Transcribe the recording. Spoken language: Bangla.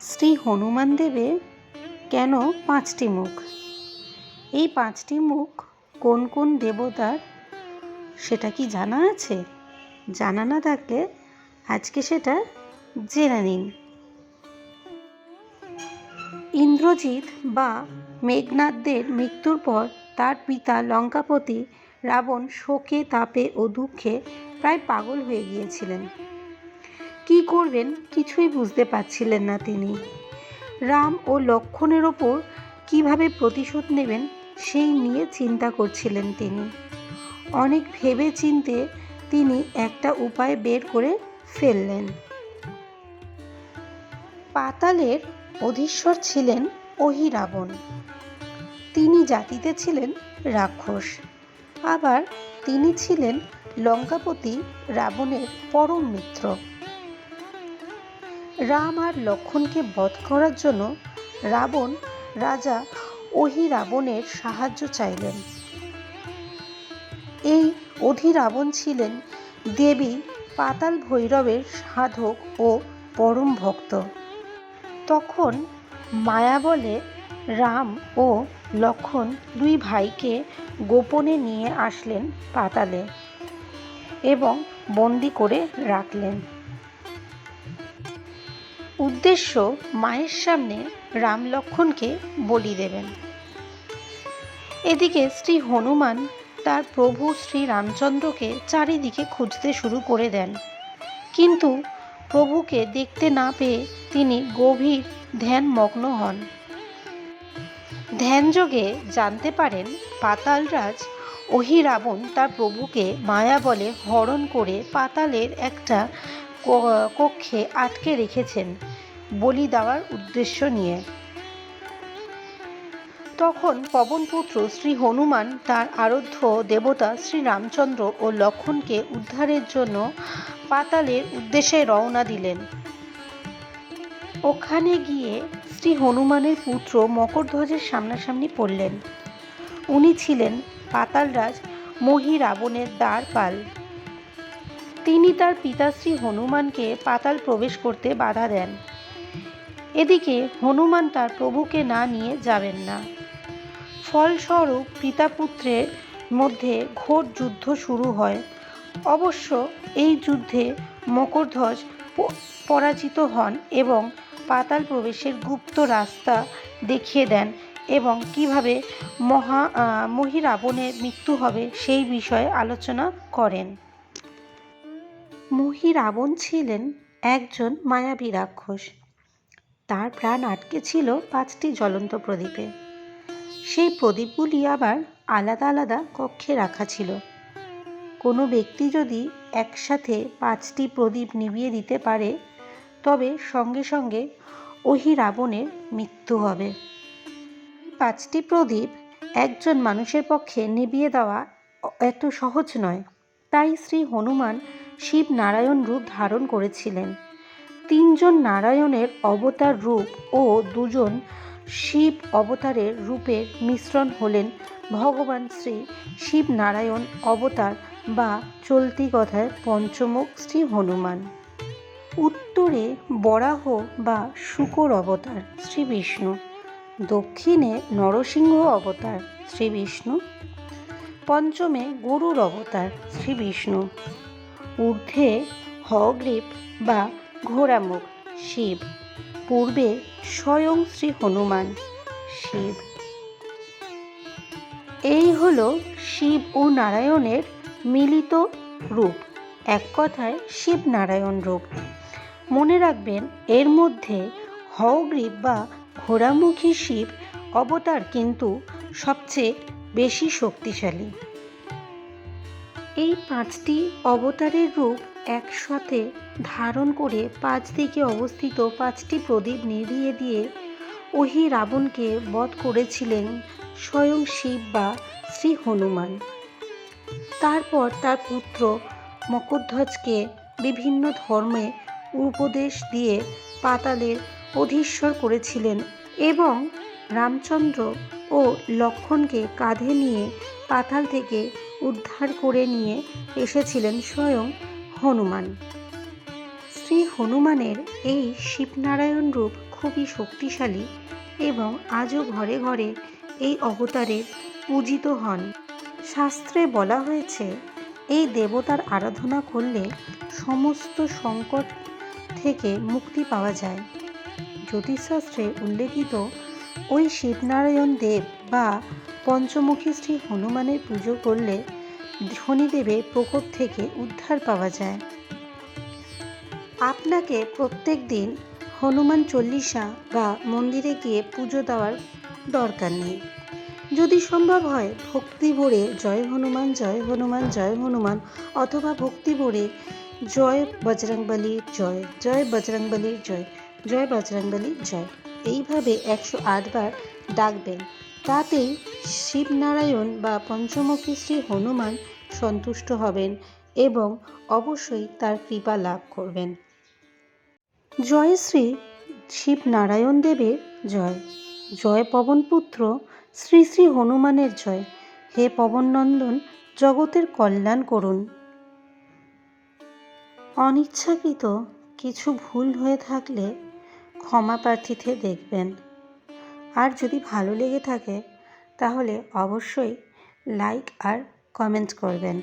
শ্রী হনুমান দেবের কেন পাঁচটি মুখ? এই পাঁচটি মুখ কোন কোন দেবতার সেটা কি জানা আছে? জানা না থাকলে আজকে সেটা জেনে নিন। ইন্দ্রজিৎ বা মেঘনাথদের মৃত্যুর পর তার পিতা লঙ্কাপতি রাবণ শোকে, তাপে ও দুঃখে প্রায় পাগল হয়ে গিয়েছিলেন। কি করবেন কিছুই বুঝতে পারছিলেন না তিনি। রাম ও লক্ষণের ওপর কীভাবে প্রতিশোধ নেবেন সেই নিয়ে চিন্তা করছিলেন তিনি। অনেক ভেবে চিনতে তিনি একটা উপায় বের করে ফেললেন। পাতালের অধীশ্বর ছিলেন অহিরাবণ। তিনি জাতিতে ছিলেন রাক্ষস। আবার তিনি ছিলেন লঙ্কাপতি রাবণের পরম মিত্র। রাম আর লক্ষণকে বধ করার জন্য রাবণ, রাজা অহিরাবণের সাহায্য চাইলেন। এই অধিরাবণ ছিলেন দেবী পাতাল ভৈরবের সাধক ও পরম ভক্ত। তখন মায়া বলে রাম ও লক্ষণ দুই ভাইকে গোপনে নিয়ে আসলেন পাতালে এবং বন্দি করে রাখলেন। উদ্দেশ্য মায়ের সামনে রাম লক্ষণকে বলি দেবেন। এদিকে শ্রী হনুমান তার প্রভু শ্রী রামচন্দ্রকে চারিদিকে খুঁজতে শুরু করে দেন। কিন্তু প্রভুকে দেখতে না পেয়ে তিনি গভীর ধ্যানমগ্ন হন। ধ্যানযোগে জানতে পারেন, পাতালরাজ অহিরাবণ তার প্রভুকে মায়া বলে হরণ করে পাতালের একটা কক্ষে আটকে রেখেছেন বলি দেওয়ার উদ্দেশ্য নিয়ে। তখন পবনপুত্র শ্রী হনুমান, তার আরাধ্য দেবতা শ্রী রামচন্দ্র ও লক্ষণকে উদ্ধারের জন্য পাতালের উদ্দেশ্যে রওনা দিলেন। ওখানে গিয়ে শ্রী হনুমানের পুত্র মকরধ্বজের সামনাসামনি পড়লেন। উনি ছিলেন পাতালরাজ মহি রাবণের দ্বারপাল। তিনি তার পিতাশ্রী হনুমানকে পাতাল প্রবেশ করতে বাধা দেন। এদিকে হনুমান তার প্রভুকে না নিয়ে যাবেন না। ফলস্বরূপ পিতাপুত্রের মধ্যে ঘোর যুদ্ধ শুরু হয়। অবশ্য এই যুদ্ধে মকরধ্বজ পরাজিত হন এবং পাতাল প্রবেশের গুপ্ত রাস্তা দেখিয়ে দেন এবং কীভাবে মহা মহিরাবণের মৃত্যু হবে সেই বিষয়ে আলোচনা করেন। মহিরাবণ ছিলেন একজন মায়াবী রাক্ষস। তার প্রাণ আটকে ছিল পাঁচটি জ্বলন্ত প্রদীপে। সেই প্রদীপগুলি আবার আলাদা আলাদা কক্ষে রাখা ছিল। কোনো ব্যক্তি যদি একসাথে পাঁচটি প্রদীপ নিভিয়ে দিতে পারে, তবে সঙ্গে সঙ্গে ওহি রাবণের মৃত্যু হবে। পাঁচটি প্রদীপ একজন মানুষের পক্ষে নিভিয়ে দেওয়া এত সহজ নয়। তাই শ্রী হনুমান শিব নারায়ণ রূপ ধারণ করেছিলেন। তিনজন নারায়ণের অবতার রূপ ও দুজন শিব অবতারের রূপের মিশ্রণ হলেন ভগবান শ্রী শিব নারায়ণ অবতার বা চলতি কথায় পঞ্চমুখ শ্রী হনুমান। উত্তরে বরাহ বা শুকর অবতার শ্রী বিষ্ণু। দক্ষিণে নরসিংহ অবতার শ্রী বিষ্ণু। পঞ্চমে গরুর অবতার শ্রী বিষ্ণু। ঊর্ধ্বে হগ্রীব বা ঘোড়ামুখ শিব। পূর্বে স্বয়ং শ্রী হনুমান শিব। এই হলো শিব ও নারায়ণের মিলিত রূপ। এক কথায় শিব নারায়ণ রূপ। মনে রাখবেন, এর মধ্যে হগ্রীব বা ঘোড়ামুখী শিব অবতার কিন্তু সবচেয়ে বেশি শক্তিশালী। এই পাঁচটি অবতারের রূপ একসাথে ধারণ করে পাঁচ দিকে অবস্থিত পাঁচটি প্রদীপ নিভিয়ে দিয়ে ওহি রাবণকে বধ করেছিলেন স্বয়ং শিব বা শ্রী হনুমান। তারপর তার পুত্র মকরধ্বজকে বিভিন্ন ধর্মে উপদেশ দিয়ে পাতালের অধীশ্বর করেছিলেন এবং রামচন্দ্র ও লক্ষণকে কাঁধে নিয়ে পাতাল থেকে উদ্ধার করে নিয়ে এসেছিলেন স্বয়ং হনুমান। শ্রী হনুমানের এই শিবনারায়ণ রূপ খুবই শক্তিশালী এবং আজও ঘরে ঘরে এই অবতারে পূজিত হন। শাস্ত্রে বলা হয়েছে, এই দেবতার আরাধনা করলে সমস্ত সংকট থেকে মুক্তি পাওয়া যায়। জ্যোতিষশাস্ত্রে উল্লেখিত ওই শিবনারায়ণ দেব বা পঞ্চমুখী শ্রী হনুমানের পুজো করলে শনিদেবের প্রকোপ থেকে উদ্ধার পাওয়া যায়। আপনাকে প্রত্যেক দিন হনুমান চল্লিশা বা মন্দিরে গিয়ে পুজো দেওয়ার দরকার নেই। যদি সম্ভব হয় ভক্তি ভরে জয় হনুমান জয় হনুমান জয় হনুমান অথবা ভক্তি ভরে জয় বজরংবলীর জয় জয় বজরংবলীর জয় জয় বজরংবলীর জয়। এইভাবে একশো আটবার ডাকবেন। তাতেই শিবনারায়ণ বা পঞ্চমুখী শ্রী হনুমান সন্তুষ্ট হবেন এবং অবশ্যই তার কৃপা লাভ করবেন। জয় শ্রী শিবনারায়ণ দেবের জয়। জয় পবনপুত্র, শ্রী শ্রী হনুমানের জয়। হে পবননন্দন, জগতের কল্যাণ করুন। অনিচ্ছাকৃত কিছু ভুল হয়ে থাকলে ক্ষমা প্রার্থীতে দেখবেন। আর যদি ভালো লেগে থাকে তাহলে অবশ্যই লাইক আর কমেন্ট করবেন।